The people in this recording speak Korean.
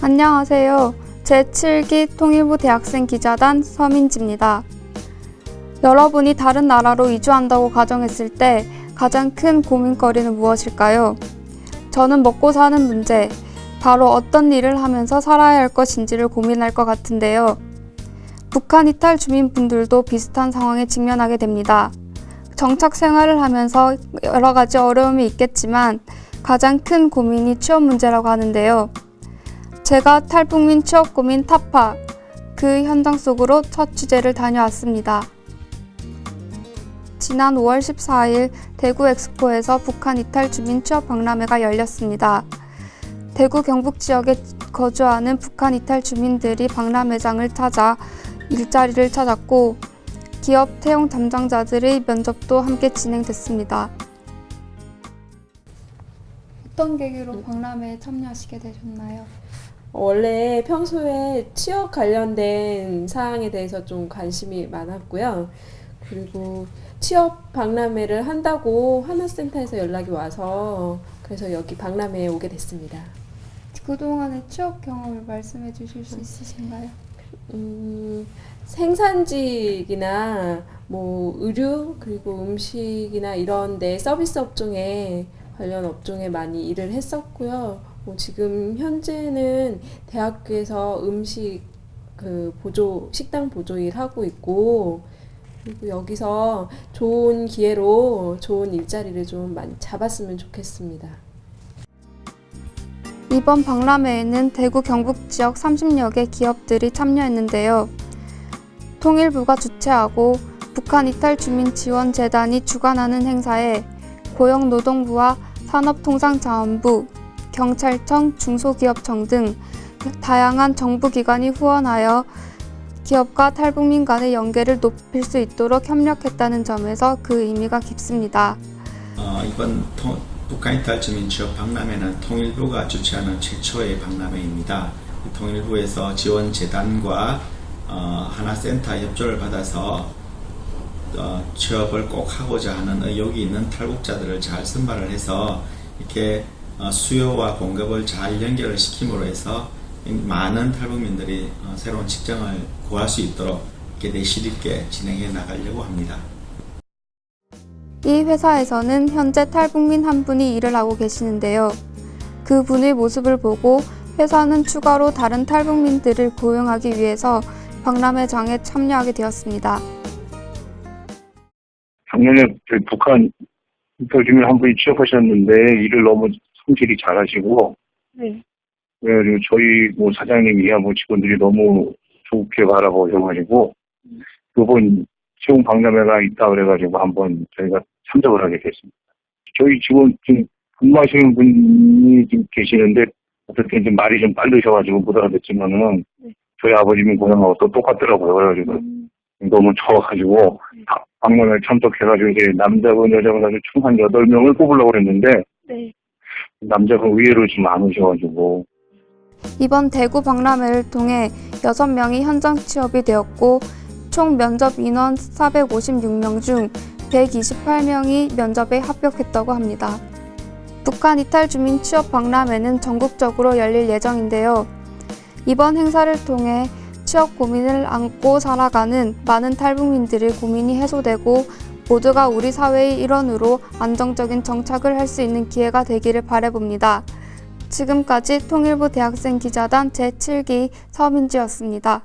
안녕하세요. 제7기 통일부 대학생 기자단 서민지입니다. 여러분이 다른 나라로 이주한다고 가정했을 때 가장 큰 고민거리는 무엇일까요? 저는 먹고 사는 문제, 바로 어떤 일을 하면서 살아야 할 것인지를 고민할 것 같은데요. 북한 이탈 주민분들도 비슷한 상황에 직면하게 됩니다. 정착 생활을 하면서 여러 가지 어려움이 있겠지만 가장 큰 고민이 취업 문제라고 하는데요. 제가 탈북민 취업 고민 타파 그 현장 속으로 첫 취재를 다녀왔습니다. 지난 5월 14일 대구 엑스포에서 북한 이탈 주민 취업 박람회가 열렸습니다. 대구 경북 지역에 거주하는 북한 이탈 주민들이 박람회장을 찾아 일자리를 찾았고 기업 태용 담당자들의 면접도 함께 진행됐습니다. 어떤 계기로 박람회에 참여하시게 되셨나요? 원래 평소에 취업 관련된 사항에 대해서 좀 관심이 많았고요. 그리고 취업 박람회를 한다고 하나센터에서 연락이 와서 그래서 여기 박람회에 오게 됐습니다. 그동안의 취업 경험을 말씀해 주실 수 있으신가요? 음, 생산직이나 뭐 의류 그리고 음식이나 이런 데 서비스 업종에 관련 업종에 많이 일을 했었고요. 뭐 지금 현재는 대학교에서 음식 그 보조 식당 보조 일 하고 있고 그리고 여기서 좋은 기회로 좋은 일자리를 좀 많이 잡았으면 좋겠습니다. 이번 박람회에는 대구 경북 지역 30여 개 기업들이 참여했는데요. 통일부가 주최하고 북한 이탈 주민 지원 재단이 주관하는 행사에 고용노동부와 산업통상자원부, 경찰청, 중소기업청 등 다양한 정부기관이 후원하여 기업과 탈북민 간의 연계를 높일 수 있도록 협력했다는 점에서 그 의미가 깊습니다. 어, 이번 통, 북한 이 탈 주민 취업 박람회는 통일부가 주최하는 최초의 박람회입니다. 통일부에서 지원 재단과 어, 하나센터 협조를 받아서 어, 취업을 꼭 하고자 하는 의욕이 있는 탈북자들을 잘 선발을 해서 이렇게 어, 수요와 공급을 잘 연결을 시킴으로 해서 이 많은 탈북민들이 어, 새로운 직장을 구할 수 있도록 이렇게 내실 있게 진행해 나가려고 합니다. 이 회사에서는 현재 탈북민 한 분이 일을 하고 계시는데요. 그 분의 모습을 보고 회사는 추가로 다른 탈북민들을 고용하기 위해서 박람회장에 참여하게 되었습니다. 작년에 북한 이탈 주민 한 분이 취업하셨는데 일을 너무 성실히 잘하시고 네. 그래가지고 저희 뭐 사장님이야 뭐 직원들이 너무 좋게 바라보셔가지고 그분 채용 박람회가 있다 그래가지고 한번 저희가 참석을 하게 됐습니다. 저희 직원 지금 근무하시는 분이 지금 계시는데 어떻게 좀 말이 좀 빠르셔가지고 못 알아듣지만은 저희 아버님이 고향하고 또 똑같더라고요. 그래가지고 너무 좋아가지고 박- 박람회 참석해가지고 이제 남자분 여자분 아주 총 한 여덟 명을 뽑으려고 그랬는데 네. 남자분 의외로 좀 안 오셔가지고 이번 대구 박람회를 통해 6명이 현장 취업이 되었고 총 면접 인원 456명 중 128명이 면접에 합격했다고 합니다. 북한 이탈 주민 취업 박람회는 전국적으로 열릴 예정인데요. 이번 행사를 통해 취업 고민을 안고 살아가는 많은 탈북민들의 고민이 해소되고 모두가 우리 사회의 일원으로 안정적인 정착을 할 수 있는 기회가 되기를 바라봅니다. 지금까지 통일부 대학생 기자단 제7기 서민지였습니다.